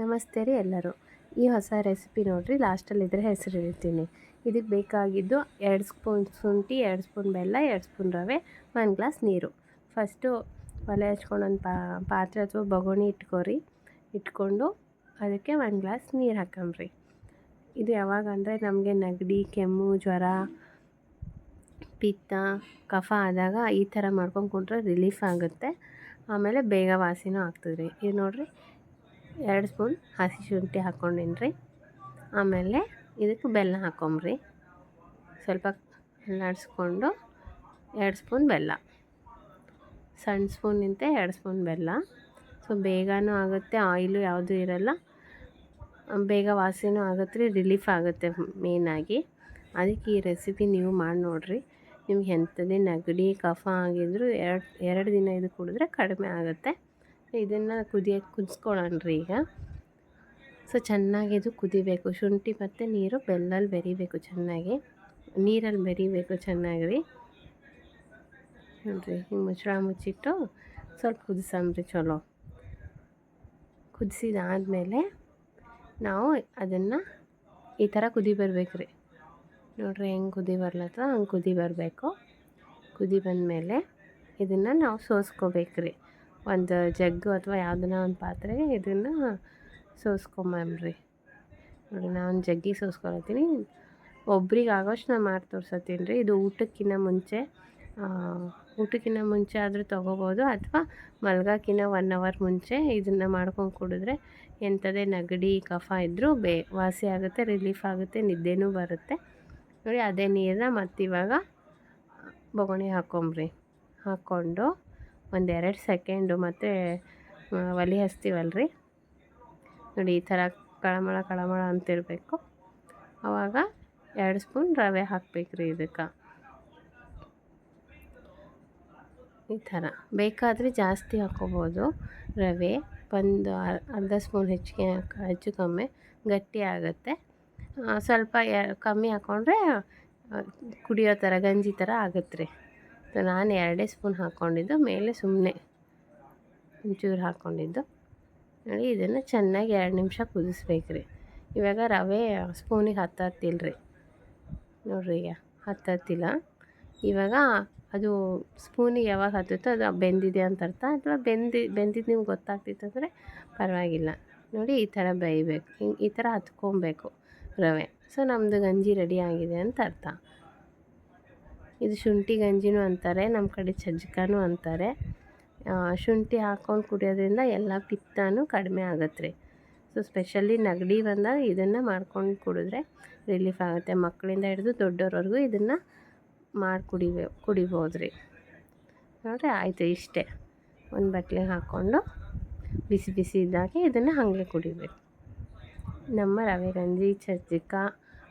ನಮಸ್ತೆ ರೀ ಎಲ್ಲರೂ. ಈ ಹೊಸ ರೆಸಿಪಿ ನೋಡಿರಿ ಲಾಸ್ಟಲ್ಲಿ ಇದ್ರೆ ಹೆಸರು ಹೇಳ್ತೀನಿ. ಇದಕ್ಕೆ ಬೇಕಾಗಿದ್ದು ಎರಡು ಸ್ಪೂನ್ ಶುಂಠಿ, ಎರಡು ಸ್ಪೂನ್ ಬೆಲ್ಲ, ಎರಡು ಸ್ಪೂನ್ ರವೆ, ಒಂದು ಗ್ಲಾಸ್ ನೀರು. ಫಸ್ಟು ಒಲೆ ಹಚ್ಕೊಂಡು ಒಂದು ಪಾತ್ರೆ ಅಥವಾ ಬಗೋಣಿ ಇಟ್ಕೋರಿ. ಇಟ್ಕೊಂಡು ಅದಕ್ಕೆ ಒಂದು ಗ್ಲಾಸ್ ನೀರು ಹಾಕಂಬ್ರಿ. ಇದು ಯಾವಾಗ ಅಂದರೆ ನಮಗೆ ನೆಗಡಿ, ಕೆಮ್ಮು, ಜ್ವರ, ಪಿತ್ತ, ಕಫ ಆದಾಗ ಈ ಥರ ಮಾಡ್ಕೊಂಡು ಕುಂಟ್ರೆ ರಿಲೀಫ್ ಆಗುತ್ತೆ. ಆಮೇಲೆ ಬೇಗ ವಾಸಿನೂ ಆಗ್ತದೆ ರೀ. ಇದು ನೋಡಿರಿ ಎರಡು ಸ್ಪೂನ್ ಹಸಿ ಶುಂಠಿ ಹಾಕ್ಕೊಂಡಿನಿ ಆಮೇಲೆ ಇದಕ್ಕೆ ಬೆಲ್ಲ ಹಾಕೊಂಬ್ರಿ. ಸ್ವಲ್ಪ ಅಲ್ಲಾಡಿಸ್ಕೊಂಡು ಎರಡು ಸ್ಪೂನ್ ಬೆಲ್ಲ. ಸಣ್ಣ ಸ್ಪೂನಿಂದ ಎರಡು ಸ್ಪೂನ್ ಬೆಲ್ಲ. ಸೊ, ಬೇಗನೂ ಆಗುತ್ತೆ, ಆಯಿಲು ಯಾವುದೂ ಇರಲ್ಲ. ಬೇಗ ವಾಸಿನೂ ಆಗುತ್ತೆ ರೀ, ರಿಲೀಫ್ ಆಗುತ್ತೆ ಮೇಯ್ನಾಗಿ ಅದಕ್ಕೆ ಈ ರೆಸಿಪಿ ನೀವು ಮಾಡಿ ನೋಡಿರಿ. ನಿಮ್ಗೆ ಎಂಥದೇ ನೆಗಡಿ, ಕಫ ಆಗಿದ್ದರೂ ಎರಡು ಎರಡು ದಿನ ಇದು ಕುಡಿದ್ರೆ ಕಡಿಮೆ ಆಗುತ್ತೆ. ಇದನ್ನು ಕುದಿಯೋಕ್ಕೆ ಕುದಿಸ್ಕೊಳ್ಳೋಣ ರೀ ಈಗ. ಸೊ ಚೆನ್ನಾಗಿ ಇದು ಕುದಿಬೇಕು. ಶುಂಠಿ ಮತ್ತು ನೀರು ಬೆಲ್ಲಲ್ಲಿ ಬೆರಿಬೇಕು ಚೆನ್ನಾಗಿ. ನೀರಲ್ಲಿ ಬೆರಿಬೇಕು ಚೆನ್ನಾಗಿ ರೀ. ನೋಡಿರಿ, ಹಿಂಗೆ ಮುಚ್ಚಳ ಮುಚ್ಚಿಟ್ಟು ಸ್ವಲ್ಪ ಕುದಿಸಂಬ್ರಿ ಚಲೋ. ಕುದಿಸಿದಾದಮೇಲೆ ನಾವು ಅದನ್ನು ಈ ಥರ ಕುದಿ ಬರಬೇಕು ರೀ. ನೋಡ್ರಿ, ಹೆಂಗೆ ಕುದಿ ಬರ್ಲತ್ತ ಹಂಗೆ ಕುದಿ ಬರಬೇಕು. ಕುದಿ ಬಂದಮೇಲೆ ಇದನ್ನು ನಾವು ಸೋಸ್ಕೋಬೇಕು ರೀ. ಒಂದು ಜಗ್ಗು ಅಥವಾ ಯಾವುದನ್ನ ಒಂದು ಪಾತ್ರೆಗೆ ಇದನ್ನು ಸೋಸ್ಕೊಂಬ್ರಿ ನೋಡಿ, ನಾನು ಜಗ್ಗಿ ಸೋಸ್ಕೊಳತ್ತೀನಿ. ಒಬ್ರಿಗೆ ಆಗೋಷ್ಟು ನಾನು ಮಾಡಿ ತೋರ್ಸತ್ತೀನಿ ರೀ ಇದು ಊಟಕ್ಕಿಂತ ಮುಂಚೆ ಊಟಕ್ಕಿಂತ ಮುಂಚೆ ಆದರೂ ತೊಗೋಬೋದು, ಅಥವಾ ಮಲ್ಗೋಕ್ಕಿಂತ ಒನ್ ಅವರ್ ಮುಂಚೆ ಇದನ್ನು ಮಾಡ್ಕೊಂಡು ಕುಡಿದ್ರೆ ಎಂಥದೇ ನೆಗಡಿ, ಕಫ ಇದ್ದರೂ ಬೇ, ವಾಸಿ ಆಗುತ್ತೆ ರಿಲೀಫ್ ಆಗುತ್ತೆ, ನಿದ್ದೆನೂ ಬರುತ್ತೆ. ನೋಡಿ, ಅದೇ ನೀರನ್ನ ಮತ್ತಿವಾಗ ಬೊಗಣಿ ಹಾಕೊಂಬ್ರಿ. ಹಾಕ್ಕೊಂಡು ಒಂದೆರಡು ಸೆಕೆಂಡು ಮತ್ತು ಒಲೆ ಹಚ್ತೀವಲ್ಲ ರೀ ನೋಡಿ, ಈ ಥರ ಕಳಮಳ ಕಳಮಳ ಅಂತಿರಬೇಕು. ಆವಾಗ ಎರಡು ಸ್ಪೂನ್ ರವೆ ಹಾಕ್ಬೇಕು ರೀ ಇದಕ್ಕೆ. ಈ ಥರ. ಬೇಕಾದರೆ ಜಾಸ್ತಿ ಹಾಕ್ಕೋಬೋದು ರವೆ ಒಂದು ಅರ್ಧ ಸ್ಪೂನ್ ಹೆಚ್ಚಿಗೆ ಹೆಚ್ಚು ಕಮ್ಮಿ ಗಟ್ಟಿ ಆಗುತ್ತೆ. ಸ್ವಲ್ಪ ಕಮ್ಮಿ ಹಾಕ್ಕೊಂಡ್ರೆ ಕುಡಿಯೋ ಥರ, ಗಂಜಿ ಥರ ಆಗುತ್ತೆ ರೀ ನಾನು ಎರಡೇ ಸ್ಪೂನ್ ಹಾಕ್ಕೊಂಡಿದ್ದು ಮೇಲೆ ಸುಮ್ಮನೆ ಒಂಚೂರು ಹಾಕ್ಕೊಂಡಿದ್ದು ನೋಡಿ, ಇದನ್ನು ಚೆನ್ನಾಗಿ ಎರಡು ನಿಮಿಷ ಕುದಿಸ್ಬೇಕು ರೀ. ಇವಾಗ ರವೆ ಸ್ಪೂನಿಗೆ ಹತ್ತತ್ತಿಲ್ಲ ರೀ ನೋಡ್ರಿ ಈಗ, ಹತ್ತತ್ತಿಲ್ಲ. ಇವಾಗ ಅದು ಸ್ಪೂನಿಗೆ ಯಾವಾಗ ಹತ್ತುತ್ತೋ ಅದು ಬೆಂದಿದೆ ಅಂತ ಅರ್ಥ. ಅಥವಾ ಬೆಂದಿ ಬೆಂದಿದ್ದು ನಿಮ್ಗೆ ಗೊತ್ತಾಗ್ತಿತ್ತು ಅಂದರೆ ಪರವಾಗಿಲ್ಲ. ನೋಡಿ, ಈ ಥರ ಬೇಯಬೇಕು. ಹಿಂಗೆ ಈ ಥರ ಹತ್ಕೊಬೇಕು ರವೆ. ಸೊ ನಮ್ಮದು ಗಂಜಿ ರೆಡಿ ಆಗಿದೆ ಅಂತ ಅರ್ಥ. ಇದು ಶುಂಠಿ ಗಂಜಿನೂ ಅಂತಾರೆ, ನಮ್ಮ ಕಡೆ ಚಜ್ಕಾನು ಅಂತಾರೆ. ಶುಂಠಿ ಹಾಕ್ಕೊಂಡು ಕುಡಿಯೋದ್ರಿಂದ ಎಲ್ಲ ಪಿತ್ತನೂ ಕಡಿಮೆ ಆಗುತ್ತೆ ರೀ. ಸೊ ಸ್ಪೆಷಲಿ ನೆಗಡಿ ಬಂದಾಗ ಇದನ್ನು ಮಾಡ್ಕೊಂಡು ಕುಡಿದ್ರೆ ರಿಲೀಫ್ ಆಗುತ್ತೆ. ಮಕ್ಕಳಿಂದ ಹಿಡಿದು ದೊಡ್ಡವ್ರವರೆಗೂ ಇದನ್ನು ಮಾಡಿ ಕುಡಿಬೇ ಕುಡಿಬೋದು ರೀ. ನೋಡಿರಿ, ಆಯಿತು ಇಷ್ಟೇ. ಒಂದು ಬಟ್ಲಿಗೆ ಹಾಕ್ಕೊಂಡು ಬಿಸಿ ಬಿಸಿ ಇದ್ದಾಗೆ ಇದನ್ನು ಹಾಗೆ ಕುಡಿಬೇಕು. ನಮ್ಮ ರವೆ ಗಂಜಿ, ಚಜ್ಜಿಕ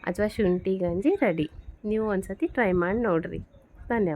ಅಥವಾ ಶುಂಠಿ ಗಂಜಿ ರೆಡಿ. ನೀವು ಒಂದು ಸತಿ ಟ್ರೈ ಮಾಡಿ ನೋಡಿರಿ. ಧನ್ಯವಾದ.